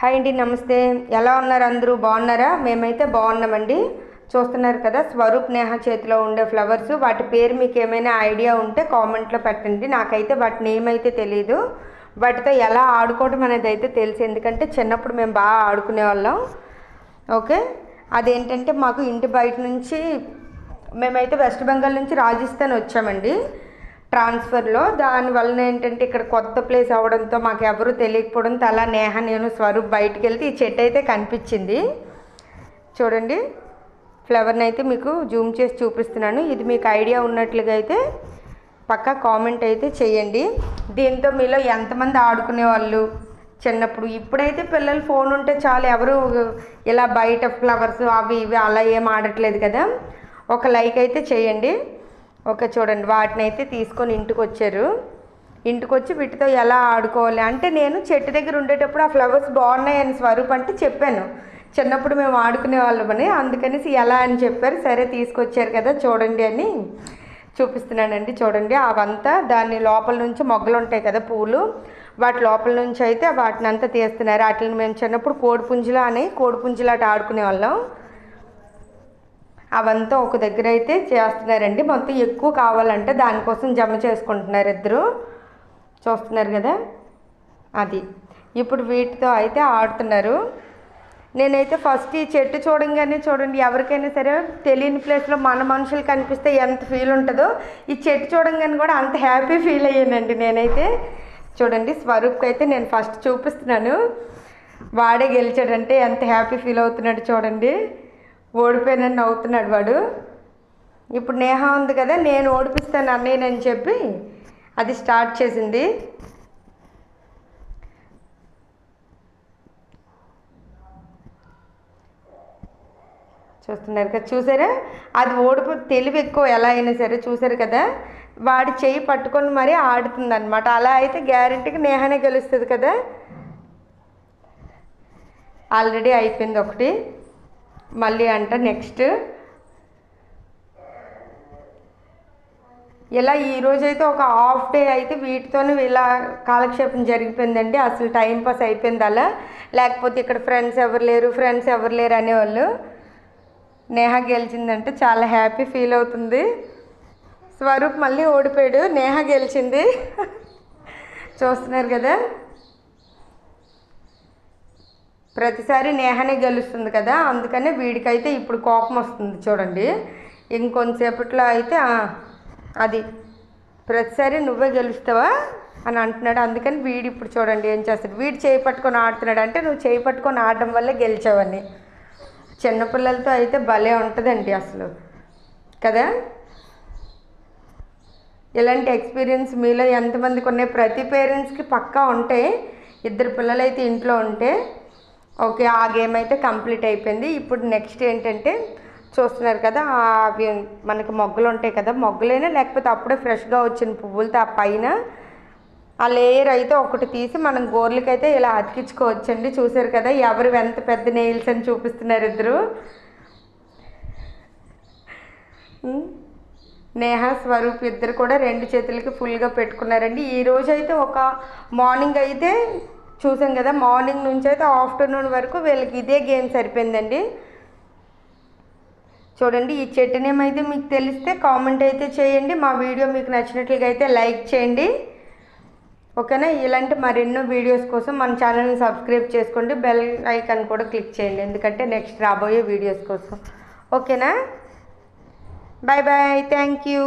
Hi అండి నమస్తే. ఎలా ఉన్నారు అందరూ? బాగున్నారా? మేమైతే బాగున్నామండి. చూస్తున్నారు కదా స్వరూప్ నేహ చేతిలో ఉండే ఫ్లవర్స్. వాటి పేరు మీకు ఏమైనా ఐడియా ఉంటే కామెంట్లో పెట్టండి. నాకైతే వాటి నేమ్ అయితే తెలియదు వాటితో ఎలా ఆడుకోవడం అనేది అయితే తెలుసు. ఎందుకంటే చిన్నప్పుడు మేము బాగా ఆడుకునే వాళ్ళం. ఓకే? అదేంటంటే మాకు ఇంటి బయట నుంచి మేమైతే వెస్ట్ బెంగాల్ నుంచి రాజస్థాన్ వచ్చామండి. ట్రాన్స్ఫర్లో. దానివల్ల ఏంటంటే ఇక్కడ కొత్త ప్లేస్ అవ్వడంతో మాకు ఎవరు తెలియకపోవడంతో అలా నేహ నేను స్వరూప్ బయటికి వెళ్తే ఈ చెట్టు అయితే కనిపించింది. చూడండి. ఫ్లవర్ని అయితే మీకు జూమ్ చేసి చూపిస్తున్నాను. ఇది మీకు ఐడియా ఉన్నట్లుగా అయితే పక్కా కామెంట్ అయితే చేయండి. దీంతో మీలో ఎంతమంది ఆడుకునే వాళ్ళు చిన్నప్పుడు ఇప్పుడైతే పిల్లలు ఫోన్ ఉంటే చాలు ఎవరు ఇలా బయట ఫ్లవర్స్ అవి ఇవి అలా ఏం ఆడట్లేదు కదా. ఒక లైక్ అయితే చేయండి. ఓకే చూడండి వాటిని అయితే తీసుకొని ఇంటికి వచ్చారు ఇంటికి వచ్చి వీటితో ఎలా ఆడుకోవాలి అంటే నేను చెట్టు దగ్గర ఉండేటప్పుడు ఆ ఫ్లవర్స్ బాగున్నాయని స్వరూప్ అంటే చెప్పాను. చిన్నప్పుడు మేము ఆడుకునే వాళ్ళమని అందుకనేసి ఎలా అని చెప్పారు. సరే తీసుకొచ్చారు కదా చూడండి అని చూపిస్తున్నానండి. చూడండి అవంతా దాని లోపల నుంచి మొగ్గలు ఉంటాయి కదా పూలు. వాటి లోపల నుంచి అయితే వాటిని అంతా తీస్తున్నారు. వాటిని మేము చిన్నప్పుడు కోడిపుంజులా అని కోడిపుంజులాట ఆడుకునే వాళ్ళం. అవంతా ఒక దగ్గర అయితే చేస్తున్నారండి. మొత్తం ఎక్కువ కావాలంటే దానికోసం జమ చేసుకుంటున్నారు ఇద్దరు. చూస్తున్నారు కదా? అది. ఇప్పుడు వీటితో అయితే ఆడుతున్నారు. నేనైతే ఫస్ట్ ఈ చెట్టు చూడంగానే చూడండి ఎవరికైనా సరే తెలియని ప్లేస్లో మన మనుషులు కనిపిస్తే ఎంత ఫీల్ ఉంటుందో ఈ చెట్టు చూడంగానే కూడా అంత హ్యాపీ ఫీల్ అయ్యానండి నేనైతే. చూడండి స్వరూప్కి అయితే నేను ఫస్ట్ చూపిస్తున్నాను. వాడే గెలిచాడంటే ఎంత హ్యాపీ ఫీల్ అవుతున్నాడు చూడండి. ఓడిపోయానని నవ్వుతున్నాడు వాడు. ఇప్పుడు నేహ ఉంది కదా నేను ఓడిపిస్తాను అన్నయ్యనని చెప్పి అది స్టార్ట్ చేసింది. చూస్తున్నారు కదా చూసారా? అది ఓడిపో తెలివి ఎక్కువ ఎలా అయినా సరే చూసారు కదా? వాడి చెయ్యి పట్టుకొని మరీ ఆడుతుంది అనమాట అలా అయితే గ్యారంటీకి నేహనే గెలుస్తుంది కదా. ఆల్రెడీ అయిపోయింది ఒకటి. మళ్ళీ అంట నెక్స్ట్. ఇలా ఈరోజు అయితే ఒక హాఫ్ డే అయితే వీటితోనే ఇలా కాలక్షేపం జరిగిపోయిందండి. అసలు టైం పాస్ అయిపోయింది అలా. లేకపోతే ఇక్కడ ఫ్రెండ్స్ ఎవరు లేరు ఫ్రెండ్స్ ఎవరు లేరు అనేవాళ్ళు. నేహ గెలిచిందంటే చాలా హ్యాపీ ఫీల్ అవుతుంది. స్వరూప్ మళ్ళీ ఓడిపోయాడు. నేహ గెలిచింది. చూస్తున్నారు కదా. ప్రతిసారి నేహనే గెలుస్తుంది కదా అందుకనే వీడికైతే ఇప్పుడు కోపం వస్తుంది చూడండి. ఇంకొంతసేపట్లో అయితే అది ప్రతిసారి నువ్వే గెలుస్తావా అని అంటున్నాడు. అందుకని వీడు ఇప్పుడు చూడండి ఏం చేస్తాడు. వీడు చేయి పట్టుకొని ఆడుతున్నాడు అంటే నువ్వు చేయి పట్టుకొని ఆడడం వల్లే గెలిచావని. చిన్నపిల్లలతో అయితే భలే ఉంటుందండి అసలు. కదా? ఇలాంటి ఎక్స్పీరియన్స్ మీలో ఎంతమందికి ఉన్నాయి? ప్రతి పేరెంట్స్కి పక్కా ఉంటే ఇద్దరు పిల్లలైతే ఇంట్లో ఉంటే ఓకే ఆ గేమ్ అయితే కంప్లీట్ అయిపోయింది. ఇప్పుడు నెక్స్ట్ ఏంటంటే చూస్తున్నారు కదా ఆ అవి మనకి మొగ్గలు ఉంటాయి కదా మొగ్గలైనా లేకపోతే అప్పుడే ఫ్రెష్గా వచ్చిన పువ్వులతో ఆ పైన ఆ లేయర్ అయితే ఒకటి తీసి మనం గోర్లకైతే ఇలా అతికించుకోవచ్చండి. చూసారు కదా ఎవరు ఎంత పెద్ద నెయిల్స్ అని చూపిస్తున్నారు ఇద్దరు. నేహ స్వరూప్ ఇద్దరు కూడా రెండు చేతులకి ఫుల్గా పెట్టుకున్నారండి. ఈ రోజు అయితే ఒక మార్నింగ్ అయితే చూసాం కదా మార్నింగ్ నుంచి అయితే ఆఫ్టర్నూన్ వరకు వీళ్ళకి ఇదే గేమ్ సరిపోయిందండి. చూడండి ఈ చెట్టు నేమ్ అయితే మీకు తెలిస్తే కామెంట్ అయితే చేయండి. మా వీడియో మీకు నచ్చినట్లుగా అయితే లైక్ చేయండి. ఓకేనా? ఇలాంటి మరెన్నో వీడియోస్ కోసం మన ఛానల్ని సబ్స్క్రైబ్ చేసుకోండి. బెల్ ఐకాన్ కూడా క్లిక్ చేయండి. ఎందుకంటే నెక్స్ట్ రాబోయే వీడియోస్ కోసం. ఓకేనా? Bye bye thank you.